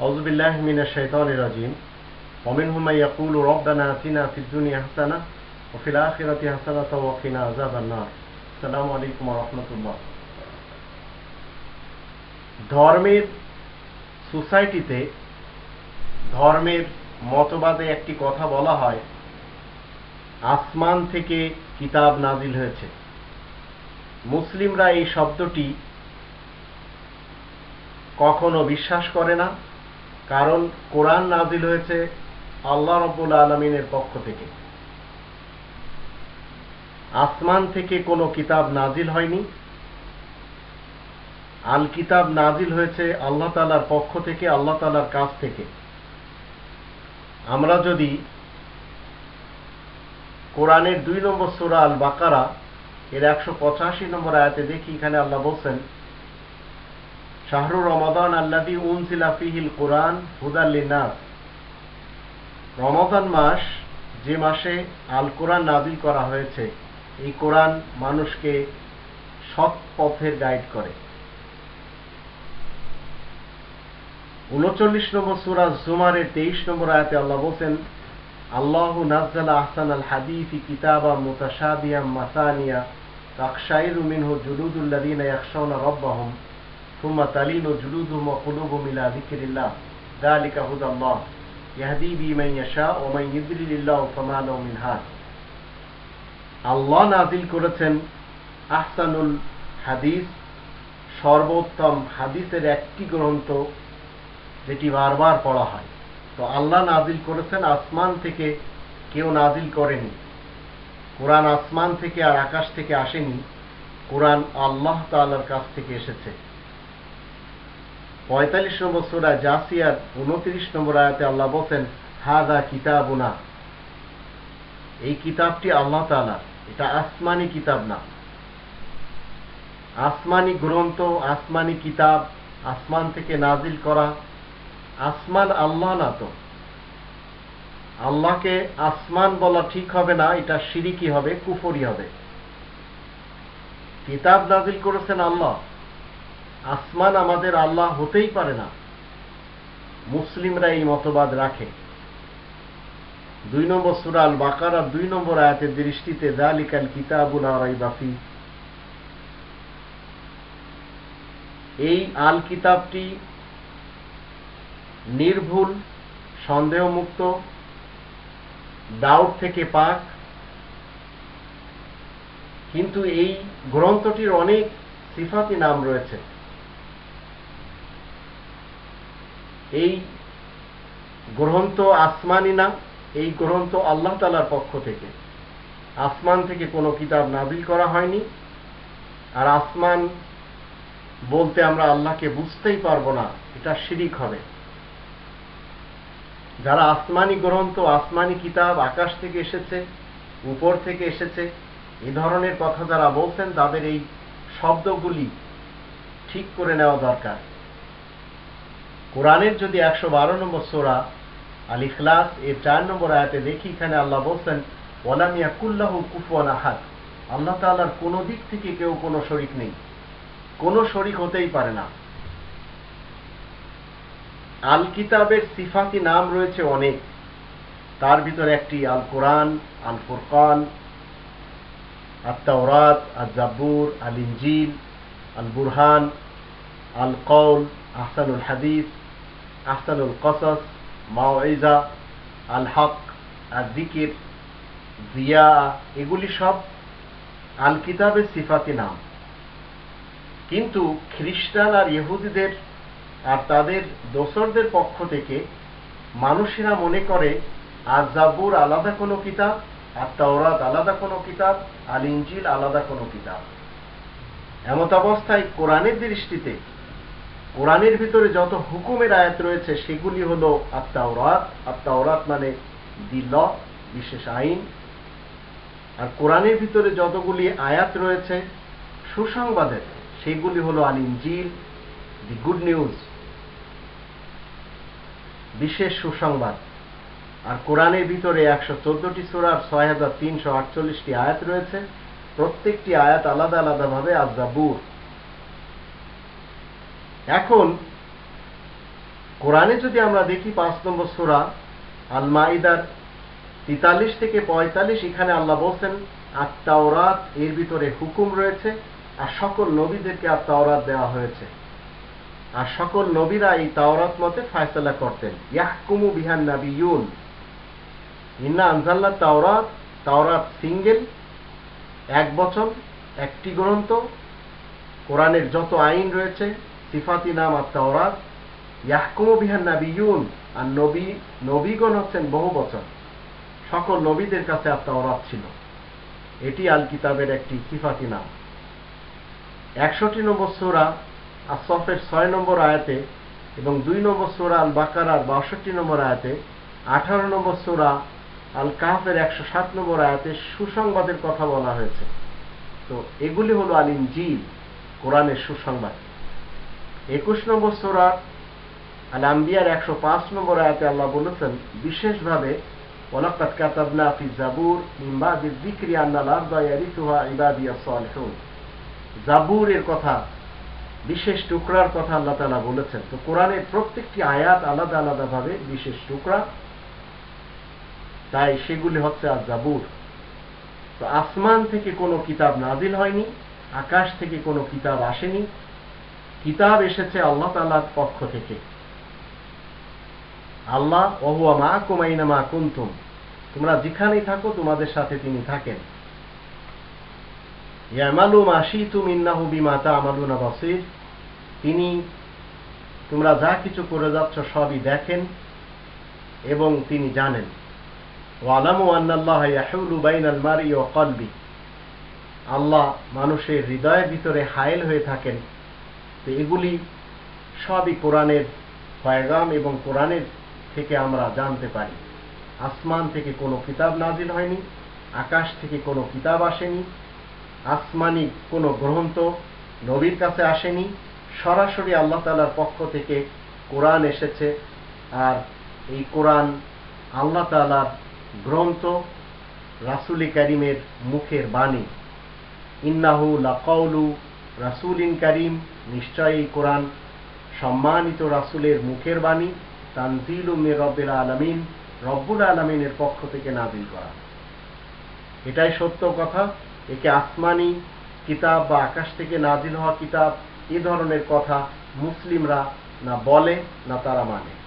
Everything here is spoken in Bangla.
أعوذ بالله من الشيطان الرجيم ومنهم من يقول ربنا آتنا في الدنيا حسنة وفي الآخرة حسنة وقنا عذاب النار السلام عليكم ورحمة الله ধর্মের সোসাইটিতে ধর্মের মতবাদে একটি কথা বলা হয় আসমান থেকে কিতাব নাজিল হয়েছে মুসলিমরা এই শব্দটি কখনো বিশ্বাস করে না কারণ কোরআন নাজিল হয়েছে আল্লাহ রব্বুল আলমিনের পক্ষ থেকে। আসমান থেকে কোনো কিতাব নাজিল হয়নি। আল কিতাব নাজিল হয়েছে আল্লাহ তালার পক্ষ থেকে, আল্লাহ তালার কাছ থেকে। আমরা যদি কোরআনের দুই নম্বর সুরা আল বাকারা, এর একশো পঁচাশি নম্বর আয়াতে দেখি, এখানে আল্লাহ বলছেন শাহরু রমাদান আল্লাদি কোরআন রমাদান মাস যে মাসে আল কোরআন করা হয়েছে, এই কোরআন মানুষকে সৎ পথের গাইড করে। উনচল্লিশ নম্বর সুরা জুমারের তেইশ নম্বর আয়াতে আল্লাহ বলছেন, আল্লাহ নাজ্জাল আহসান আল হাদিফি কিতাবা মুতাশাবিয়া মাসানিয়া তাকশাইরু মিনহু জুলুদুল্লাযীনা ইয়াখশাউনা রাব্বাহুম। ثم تلين جلودهم وقلوبهم إلى ذكر الله ذلك هدى الله يهدي به من يشاء ومن يضلل الله فما له من هاد আল্লাহ নাজিল করেছেন আহসানুল হাদিস সর্বোত্তম হাদিসের একটি গ্রন্থ যেটি বারবার পড়া হয় তো আল্লাহ নাজিল করেছেন আসমান থেকে কেউ নাজিল করেনি কোরআন আসমান থেকে আর আকাশ থেকে আসেনি কোরআন আল্লাহ তাআলার কাছ থেকে এসেছে পঁয়তাল্লিশ নম্বর সুরা জাসিয়ার উনত্রিশ নম্বর আয়াতে আল্লাহ বলছেন, হাদা কিতাবুনা। এই কিতাবটি আল্লাহ তালা এটা আসমানি কিতাব না। আসমানি গ্রন্থ, আসমানি কিতাব, আসমান থেকে নাজিল করা, আসমান আল্লাহ না তো। আল্লাহকে আসমান বলা ঠিক হবে না, এটা সিরিকি হবে, কুফরি হবে। কিতাব নাজিল করেছেন আল্লাহ। আসমান আমাদের আল্লাহ হতেই পারে না। মুসলিমরা এই মতবাদ রাখে। দুই নম্বর সুরাল বাকারা দুই নম্বর আয়াতের দৃষ্টিতে জালিকাল কিতাবুল আরাই বাফি এই আল কিতাবটি নির্ভুল, সন্দেহমুক্ত ডাউট থেকে পাক। কিন্তু এই গ্রন্থটির অনেক সিফাতি নাম রয়েছে। এই গ্রন্থ আসমানি না, এই গ্রন্থ আল্লাহ তালার পক্ষ থেকে। আসমান থেকে কোনো কিতাব নাজিল করা হয়নি। আর আসমান বলতে আমরা আল্লাহকে বুঝতেই পারব না, এটা শিরিক হবে। যারা আসমানি গ্রন্থ, আসমানি কিতাব আকাশ থেকে এসেছে, উপর থেকে এসেছে এই ধরনের কথা যারা বলছেন, তাদের এই শব্দগুলি ঠিক করে নেওয়া দরকার। কোরআনের যদি একশো বারো নম্বর সোরা আল ইখলাস, এর চার নম্বর আয়াতে দেখি, এখানে আল্লাহ বলছেন ওলামিয়া কুল্লাহ কুফুয়ান আহাদ। আল্লাহ তাল্লার কোনো দিক থেকে কেউ কোনো শরিক নেই। কোনো শরিক হতেই পারে না। আল কিতাবের সিফাতি নাম রয়েছে অনেক। তার ভিতরে একটি আল কোরআন, আল ফুরকান আত্মাওরাত আল জাব্বুর, আল ইঞ্জিল আল বুরহান, আল কৌল আহসানুল হাদিস, আহসানুল কসস মাওইজা আল হক আর দিকির জিয়া, এগুলি সব আল কিতাবের সিফাতি নাম। কিন্তু খ্রিস্টান আর ইহুদিদের আর তাদের দোসরদের পক্ষ থেকে মানুষেরা মনে করে আর জাব্বুর আলাদা কোনো কিতাব, আর তাওরাত আলাদা কোনো কিতাব আল ইঞ্জিল আলাদা কোনো কিতাব। এমত অবস্থায় কোরআনের দৃষ্টিতে কোরআনের ভিতরে যত হুকুমের আয়াত রয়েছে, সেগুলি হল আত্মাওরাত। আত্মাওরাত মানে দিল বিশেষ আইন। আর কোরআনের ভিতরে যতগুলি আয়াত রয়েছে, সুসংবাদের, সেগুলি হলো আল ইঞ্জিল দি গুড নিউজ, বিশেষ সুসংবাদ। আর কোরআনের ভিতরে একশো চোদ্দটি সুরার ছয় হাজার তিনশো আটচল্লিশটি আয়াত রয়েছে। প্রত্যেকটি আয়াত আলাদা আলাদাভাবে আজাবুর এখন, কোরআনে যদি আমরা দেখি পাঁচ নম্বর সুরা আল মাইদার তেতাল্লিশ থেকে পঁয়তাল্লিশ, এখানে আল্লাহ বলছেন আর তাওরাত এর ভিতরে হুকুম রয়েছে আর সকল নবীদেরকে আর তাওরাত দেওয়া হয়েছে। আর সকল নবীরা এই তাওরাত মতে ফায়সালা করতেন। ইয়াহকুমু বিহান নাবিয়ুন। ইন্না আনজাল্লা তাওরাত তাওরাত সিঙ্গেল, এক বচন, একটি গ্রন্থ। কোরআনের যত আইন রয়েছে সিফাতি নাম আর তাওরাত, ইয়াহকুমু বিহান নাবিয়ুন, আর নবী, নবীগণ হচ্ছেন বহু বছর। সকল নবীদের কাছে আর তাওরাত ছিল। এটি আল কিতাবের একটি সিফাতি নাম। একষট্টি নম্বর সোরা, আর সফের ছয় নম্বর আয়াতে এবং দুই নম্বর সোরা আল বাকারার বাষট্টি নম্বর আয়াতে, আঠারো নম্বর সোরা আল কাহফের একশো সাত নম্বর আয়াতে সুসংবাদের কথা বলা হয়েছে। তো এগুলি হলো আল ইনজিল, কোরআনের সুসংবাদ। একুশ নম্বর সোরা আল আম্বিয়ার একশো পাঁচ নম্বর আয়াতে আল্লাহ বলেছেন, বিশেষভাবে জাবুরের কথা, বিশেষ টুকরার কথা আল্লাহ তালা বলেছেন। তো কোরআনের প্রত্যেকটি আয়াত আলাদা আলাদা ভাবে বিশেষ টুকরা। তাই সেগুলি হচ্ছে আর জাবুর তো আসমান থেকে কোনো কিতাব নাজিল হয়নি, আকাশ থেকে কোনো কিতাব আসেনি কিতাব এসেছে আল্লাহ তালার পক্ষ থেকে। আল্লাহ, ওহুয়া মা কুমাইনা মা কুন্তুম। তোমরা যেখানেই থাকো, তোমাদের সাথে তিনি থাকেন। ইয়ামালু মাসি তুমিন্নাহু বিমা তা'মালুনা বাসীর। তিনি তোমরা যা কিছু করে যাচ্ছ, সবই দেখেন এবং তিনি জানেন। ওয়ালামু আন্নাল্লাহ ইয়াহুলু বাইনাল মারই ওয়া কলবি। আল্লাহ মানুষের হৃদয়ের ভিতরে হায়েল হয়ে থাকেন। তো এগুলি সবই কোরআনের পয়গাম এবং কোরআনের থেকে আমরা জানতে পারি। আসমান থেকে কোনো কিতাব নাজিল হয়নি, আকাশ থেকে কোনো কিতাব আসেনি, আসমানি কোনো গ্রন্থ নবীর কাছে আসেনি, সরাসরি আল্লাহ তালার পক্ষ থেকে কোরআন এসেছে আর এই কোরআন আল্লাহ তালার গ্রন্থ রাসুলি করিমের মুখের বাণী। ইন্নাহু লাকাউলু রাসুলিন করিম নিশ্চয় এই কোরআন সম্মানিত রাসুলের মুখের বাণী তানজিল উম্মে রব্বিল আলমিন, রব্বুল আলমিনের পক্ষ থেকে নাজিল করা। এটাই সত্য কথা, একে আসমানি কিতাব বা আকাশ থেকে নাজিল হওয়া কিতাব, এ ধরনের কথা মুসলিমরা না বলে না তারা মানে।